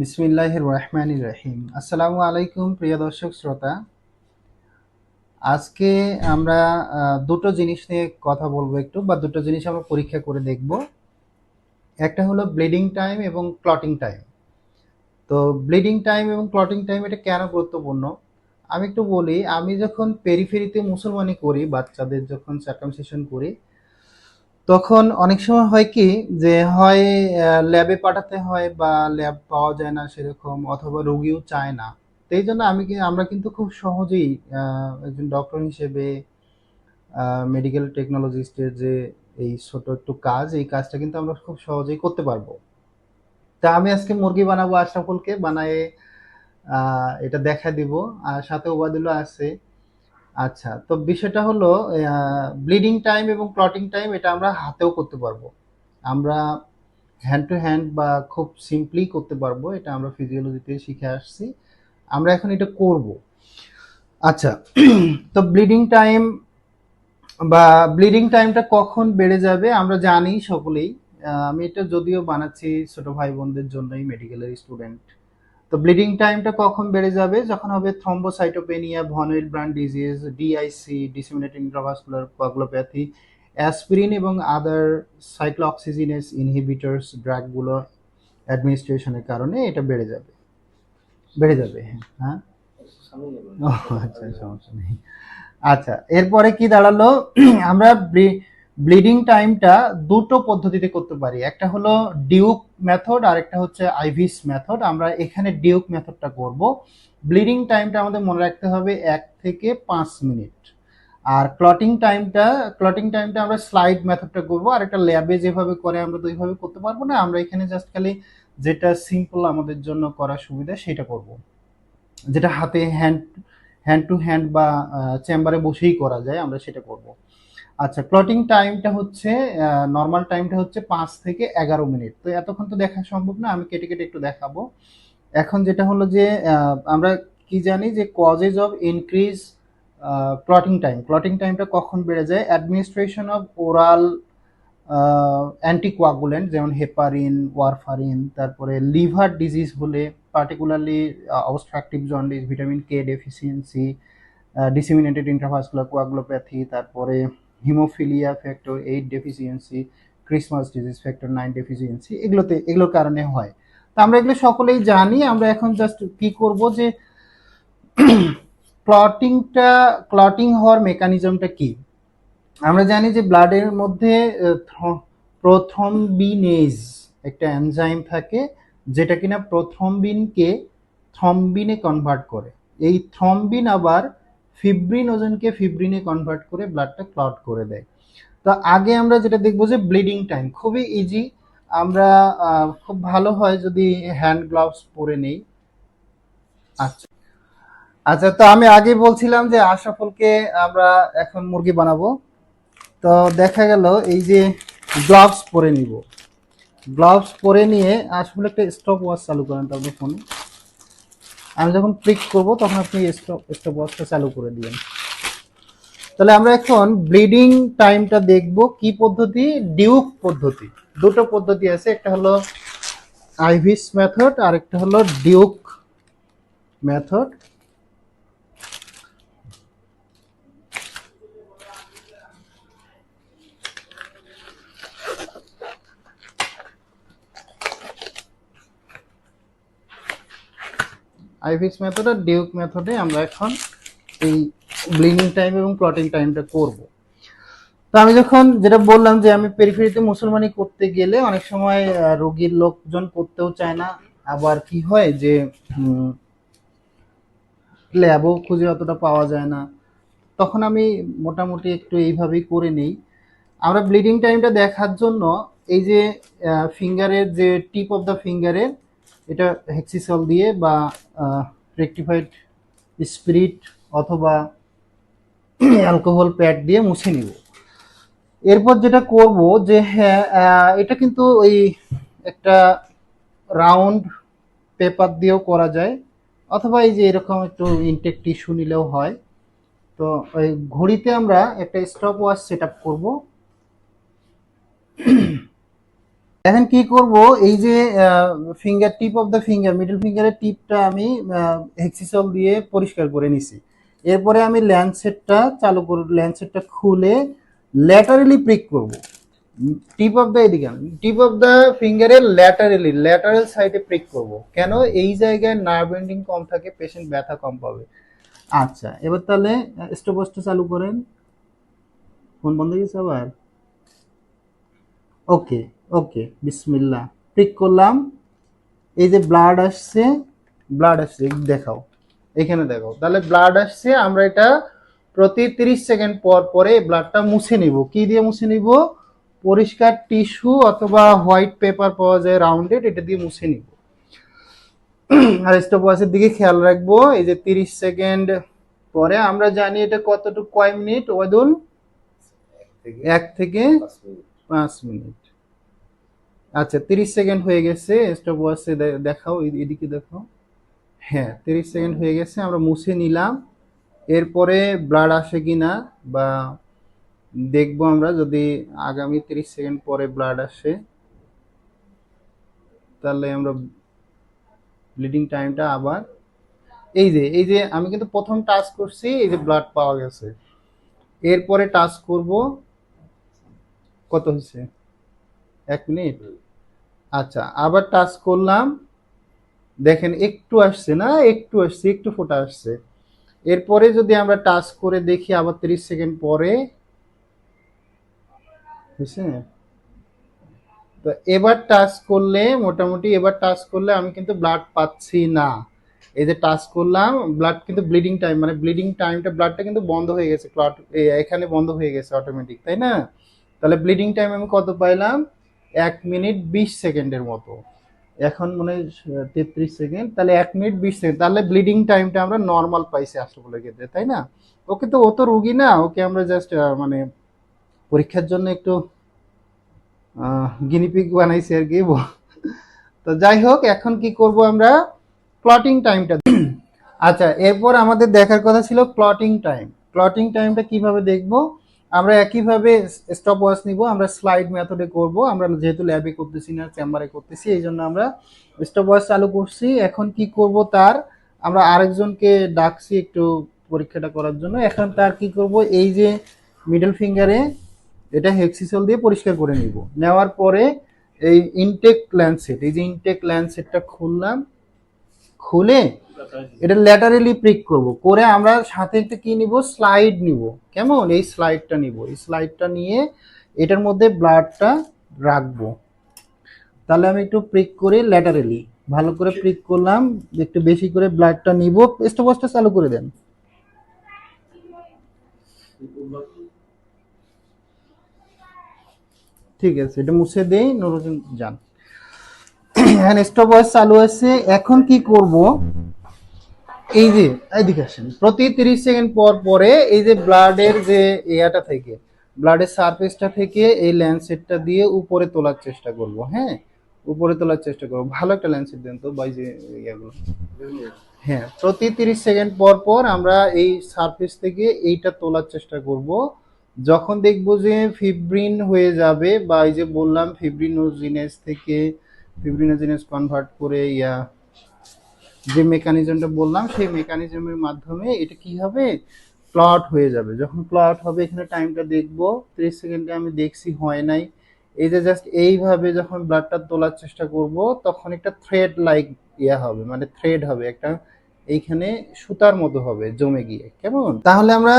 বিসমিল্লাহ রহমান রহিম। আসসালামু আলাইকুম, প্রিয় দর্শক, শ্রোতা। আজকে আমরা দুটো জিনিস নিয়ে কথা বলব একটু, বা দুটো জিনিস আমরা পরীক্ষা করে দেখব। একটা হলো ব্লিডিং টাইম এবং ক্লটিং টাইম তো ব্লিডিং টাইম এবং ক্লটিং টাইম এটা কেন গুরুত্বপূর্ণ? আমি একটু বলি, আমি যখন পেরিফেরিতে মুসলমানি করি, বাচ্চাদের যখন সার্কামসিশন করি তখন অনেক সময় হয় কি যে হয় ল্যাবে পাঠাতে হয় বা ল্যাব পাওয়া যায় না সেরকম অথবা রোগীও চায় না। তো এই জন্য আমি আমরা কিন্তু খুব সহজেই একজন ডক্টর হিসেবে মেডিকেল টেকনোলজিস্টের যে এই ছোট একটু কাজ, এই কাজটা কিন্তু আমরা খুব সহজেই করতে পারব। তা আমি আজকে মুরগি বানাবো আশরাফুলকে, বানায়ে এটা দেখা দিব। আর সাথে ওবায়দুল্লাহ আছে আচ্ছা তো বিষয়টা হলো ব্লিডিং টাইম এবং ক্লটিং টাইম এটা আমরা হাতেও করতে পারব। আমরা হ্যান্ড টু হ্যান্ড বা খুব সিম্পলি করতে পারব, এটা আমরা ফিজিওলজিতে শিখে আসছি। আমরা এখন এটা করব। আচ্ছা তো ব্লিডিং টাইম বা ব্লিডিং টাইমটা কখন বেড়ে যাবে আমরা জানি সকলেই। আমি এটা যদিও বানাচ্ছি ছোট ভাই বোনদের জন্যই মেডিকেলের স্টুডেন্ট তো ব্লিডিং টাইমটা কখন বেড়ে যাবে? যখন হবে thrombocytopenia von Willebrand disease DIC disseminating intravascular coagulopathy aspirin এবং আদার সাইক্লোঅক্সিজিনেস ইনহিবিটার্স ড্রাগগুলো অ্যাডমিনিস্ট্রেশনের কারণে এটা বেড়ে যাবে। বেড়ে যাবে হ্যাঁ। ও আচ্ছা সমস্যা নেই। আচ্ছা এরপরে কি দাঁড়াল? আমরা ব্লিডিং টাইমটা দুটো পদ্ধতিতে করতে পারি। একটা হলো ডিউক মেথড আর একটা হচ্ছে আইভিস মেথড। আমরা এখানে ডিউক মেথডটা করব। ব্লিডিং টাইমটা আমাদের মনে রাখতে হবে এক থেকে পাঁচ মিনিট। আর ক্লটিং টাইমটা ক্লটিং টাইমটা আমরা স্লাইড মেথডটা করব। আর একটা ল্যাবে যেভাবে করে আমরা তো ওইভাবে করতে পারব না। আমরা এখানে জাস্ট খালি যেটা সিম্পল আমাদের জন্য করা সুবিধা সেটা করব। যেটা হাতে হ্যান্ড হ্যান্ড টু হ্যান্ড বা চেম্বারে বসেই করা যায়, আমরা সেটা করব। আচ্ছা ক্লটিং টাইমটা হচ্ছে নর্মাল টাইমটা হচ্ছে পাঁচ থেকে এগারো মিনিট। তো এতক্ষণ তো দেখা সম্ভব না, আমি কেটে কেটে একটু দেখাবো। এখন যেটা হলো যে আমরা কি জানি যে causes of increase clotting time clotting টাইমটা কখন বেড়ে যায়? অ্যাডমিনিস্ট্রেশন অফ ওরাল অ্যান্টিকোয়াগুলেন্ট যেমন হেপারিন ওয়ারফারিন তারপরে লিভার ডিজিজ হলে particularly obstructive jaundice vitamin K deficiency disseminated intravascular coagulopathy তারপরে haemophilia factor eight deficiency Christmas disease factor nine deficiency এগুলোতে, এগুলোর কারণে হয়। তো আমরা এগুলো সকলেই জানি, আমরা এখন জাস্ট কি করব যে ক্লটিংটা ক্লটিং হওয়ার মেকানিজমটা কি? আমরা জানি যে ব্লাডের মধ্যে প্রথমবিনেজ একটা এনজাইম থাকে, যেটা কিনা প্রথমবিনকে থ্রম্বিনে কনভার্ট করে। এই থ্রম্বিন আবার ফিব্রিনোজেনকে ফিব্রিনে কনভার্ট করে ব্লাডটা ক্লট করে দেয়। তো আগে আমরা যেটা দেখব যে ব্লিডিং টাইম খুবই ইজি আমরা খুব ভালো হয় যদি হ্যান্ড গ্লাভস পরে নেই। আচ্ছা। আচ্ছা তো আমি আগে বলছিলাম যে আশরাফুলকে আমরা এখন মুরগি বানাবো। তো দেখা গেল এই যে গ্লাভস পরে নিব। গ্লাভস পরে নিয়ে আসলে একটা স্টপ ওয়াচ চালু করেন তারপরে ফোনে। আমি যখন ক্লিক করব, তখন আপনি স্টপ স্টপ ওয়াচটা চালু করে দিবেন। তাহলে আমরা এখন ব্লিডিং টাইমটা দেখব কি পদ্ধতি ডিউক পদ্ধতি। দুটো পদ্ধতি আছে, একটা হলো আইভিস মেথড আর একটা হলো ডিউক মেথড আইভিস মেথড আর ডিউক মেথডে আমরা এখন এই ব্লিডিং টাইম এবং ক্লটিং টাইমটা করব। তো আমি যখন যেটা বললাম যে আমি পেরিফেরিতে মুসলমানি করতে গেলে অনেক সময় রোগীর লোকজন করতেও চায় না। আবার কি হয় যে ল্যাবও খুঁজে অতটা পাওয়া যায় না। তখন আমি মোটামুটি একটু এইভাবেই করে নেই। আমরা ব্লিডিং টাইমটা দেখার জন্য এই যে ফিঙ্গারের যে টিপ অফ দ্য ফিঙ্গারের এটা হেক্সিসল দিয়ে বা রেকটিফাইড স্পিরিট অথবা অ্যালকোহল প্যাড দিয়ে মুছে নিব। এরপর যেটা করব যে হ্যাঁ এটা কিন্তু ওই একটা রাউন্ড পেপার দিয়েও করা যায়, অথবা এই যে এরকম একটু ইনটেক টিস্যু নিলেও হয়। তো ওই ঘড়িতে আমরা একটা স্টপ ওয়াচ সেট আপ করব। এখন কি করব? এই যে finger tip of the finger middle ফিঙ্গারের টিপটা আমি হেক্সিসল দিয়ে পরিষ্কার করে নিছি। এরপরে আমি ল্যান্ডসেটটা চালু করব ল্যান্ডসেটটা খুলে ল্যাটারালি প্রিক করব। টিপ অফ দ্য এদিকে টিপ অফ দ্য ফিঙ্গারের ল্যাটারালি ল্যাটারাল সাইডে প্রিক করব। কেন? এই জায়গায় নার্ভ এন্ডিং কম থাকে পেশেন্ট ব্যথা কম পাবে। আচ্ছা এবার তাহলে স্টপওয়াচটা চালু করেন। ফোন বন্ধ হয়ে গেছে আবার? ওকে ওকে, বিসমিল্লাহ। প্রিক করলাম। এই যে ব্লাড আসছে ব্লাড আসছে দেখাও। এখানে দেখাও। তাহলে ব্লাড আসছে, আমরা এটা প্রতি 30 সেকেন্ড পর পরে ব্লাডটা মুছে নিব। কি দিয়ে মুছে নিব? পরিষ্কার টিস্যু অথবা হোয়াইট পেপার পাওয়া যায় রাউন্ডেড, এটা দিয়ে মুছে নিব। আর স্টপওয়াচের দিকে খেয়াল রাখব। এই যে 30 সেকেন্ড পরে আমরা জানি এটা কতটুকু, কয় মিনিট ওয়াদুল এক থেকে পাঁচ মিনিট। আচ্ছা তিরিশ সেকেন্ড হয়ে গেছে স্টপ ওয়াচে দেখাও এদিকে দেখাও। হ্যাঁ তিরিশ সেকেন্ড হয়ে গেছে, আমরা মুছে নিলাম। এরপরে ব্লাড আসে কিনা বা দেখব আমরা যদি আগামী তিরিশ সেকেন্ড পরে ব্লাড আসে। তাহলে আমরা ব্লিডিং টাইমটা আবার এই যে এই যে আমি কিন্তু প্রথম টাচ করছি, এই যে ব্লাড পাওয়া গেছে। এরপরে টাচ করব। কত হয়েছে? এক মিনিট? আচ্ছা আবার টাচ করলাম। দেখেন একটু আসছে না, একটু আসছে, একটু ফোটা আসছে। এরপরে যদি আমরা টাচ করে দেখি, আবার 30 সেকেন্ড পরে। তো এবার টাচ করলে, মোটামুটি এবার টাচ করলে আমি কিন্তু ব্লাড পাচ্ছি না। এই যে টাচ করলাম ব্লাড কিন্তু ব্লিডিং টাইম মানে ব্লিডিং টাইমটা ব্লাডটা কিন্তু বন্ধ হয়ে গেছে ক্লট এখানে বন্ধ হয়ে গেছে অটোমেটিক তাই না? তাহলে ব্লিডিং টাইম আমি কত পাইলাম? এক মিনিট বিশ সেকেন্ডের মতো। এখন মনে হয় তেত্রিশ সেকেন্ড, তাহলে এক মিনিট বিশ সেকেন্ড। তাহলে ব্লিডিং টাইমটা আমরা নর্মাল পাইছি আষ্ট্রপলের ক্ষেত্রে, তাই না? ওকে তো, ও তো রুগী না, ওকে আমরা জাস্ট মানে পরীক্ষার জন্য একটু গিনিপিক বানাইছি আর কি। তো যাই হোক, এখন কি করব আমরা? ক্লটিং টাইমটা আচ্ছা এরপর আমাদের দেখার কথা ছিল ক্লটিং টাইম ক্লটিং টাইমটা কীভাবে দেখব? আমরা একইভাবে স্টপ ওয়াচ নিব, আমরা স্লাইড মেথডে করব। আমরা যেহেতু ল্যাবে করতেছি না চেম্বারে করতেছি, এই জন্য আমরা স্টপ ওয়াচ চালু করছি। এখন কি করব তার, আমরা আরেকজনকে ডাকছি একটু পরীক্ষাটা করার জন্য। এখন তার কি করব, এই যে মিডল ফিঙ্গারে এটা হেক্সিসল দিয়ে পরিষ্কার করে নিব। নেওয়ার পরে এই ইনটেক ল্যান্ডসেট এই যে ইনটেক ল্যান্ডসেটটা খুললাম খুলে এটা ল্যাটারালি প্রিক করব। করে আমরা সাথে একটা কি নিব? স্লাইড নিব। কেমন? এই স্লাইডটা নিব। এই স্লাইডটা নিয়ে এটার মধ্যে ব্লাডটা রাখব। তাহলে আমি একটু প্রিক করি ল্যাটারালি। ভালো করে প্রিক করলাম। একটু বেশি করে ব্লাডটা নিব। স্টপওয়াচটা চালু করে দেন। ঠিক আছে, এটা মুছে দেই নুরুদ্দিন যান। হ্যাঁ স্টপওয়াচ চালু আছে এখন কি করব? এই যে এইদিকে আসেন। প্রতি 30 সেকেন্ড পর পরে এই যে ব্লাডের যে এয়াটা থেকে, ব্লাডের সারফেসটা থেকে এই ল্যান্ডসেটটা দিয়ে উপরে তোলার চেষ্টা করব হ্যাঁ? উপরে তোলার চেষ্টা করব। ভালো একটা ল্যান্ডসেট দেন তো বাই যে ইয়াগুলো। হ্যাঁ প্রতি 30 সেকেন্ড পর পর আমরা এই সারফেস থেকে এইটা তোলার চেষ্টা করব। যখন দেখব যে ফিব্রিন হয়ে যাবে, বা এই যে বললাম ফিব্রিনোজিনেস থেকে ফিব্রিনোজিনেস কনভার্ট করে ইয়া, যে মেকানিজমটা বললাম, সেই মেকানিজমের মাধ্যমে এটা কি হবে? ক্লট হয়ে যাবে। যখন ক্লট হবে, এখানে টাইমটা দেখব। 30 সেকেন্ডে আমি দেখছি, হয় নাই। এই যে জাস্ট এইভাবে যখন ব্লাডটা তোলার চেষ্টা করব, তখন একটা থ্রেড লাইক ইয়া হবে মানে থ্রেড হবে, একটা এইখানে সুতার মতো হবে, জমে গিয়ে। কেমন? তাহলে আমরা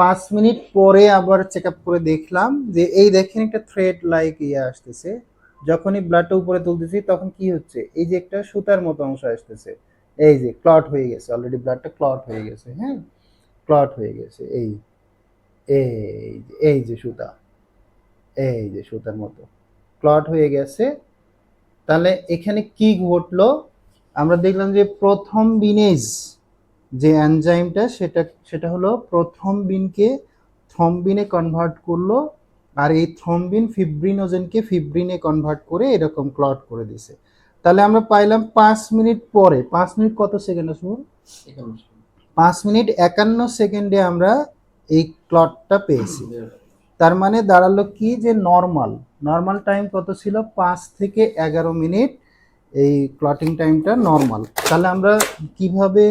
পাঁচ মিনিট পরে আবার চেক করে দেখলাম যে এই দেখেন একটা থ্রেড লাইক ইয়ে আসতেছে। যখনই ব্লাডটা উপরে তুলতেছি, তখন কি হচ্ছে? এই যে একটা সুতার মতো অংশ আসতেছে। এই যে ক্লট হয়ে গেছে অলরেডি ব্লাডটা ক্লট হয়ে গেছে হ্যাঁ? ক্লট হয়ে গেছে, এই এই এই যে সুতা, এই যে সুতার মতো। ক্লট হয়ে গেছে। তাহলে এখানে কি ঘটলো? আমরা দেখলাম যে প্রথম বিনেজ যে এনজাইমটা সেটা সেটা হলো প্রথম বিনকে থ্রম্বিনে কনভার্ট করল আর এই থ্রম্বিন ফিব্রিনোজেনকে ফিব্রিনে কনভার্ট করে এরকম ক্লট করে দিছে তাহলে আমরা পাইলাম পাঁচ মিনিট পরে পাঁচ মিনিট কত সেকেন্ড আসব পাঁচ মিনিট একান্ন সেকেন্ডে আমরা এই ক্লটটা পেয়েছি। তার মানে দাঁড়াল কি যে নর্মাল নর্মাল টাইম কত ছিল? পাঁচ থেকে এগারো মিনিট এই ক্লটিং টাইমটা নর্মাল তাহলে আমরা কীভাবে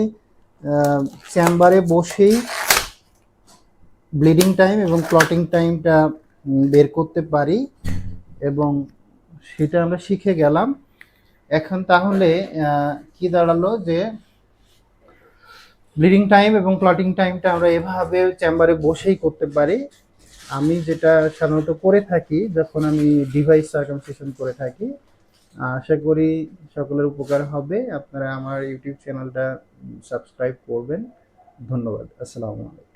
চেম্বারে বসেই ব্লিডিং টাইম এবং ক্লটিং টাইমটা বের করতে পারি এবং সেটা আমরা শিখে গেলাম। এখন তাহলে কি দাঁড়াল যে ব্লিডিং টাইম এবং ক্লটিং টাইমটা আমরা এভাবে চেম্বারে বসেই করতে পারি। আমি যেটা সাধারণত করে থাকি, যখন আমি ডিভাইস সার্কামসিশন করে থাকি, আশা করি সকলের উপকার হবে। আপনারা আমার ইউটিউব চ্যানেলটা সাবস্ক্রাইব করবেন। ধন্যবাদ। আসসালামু আলাইকুম।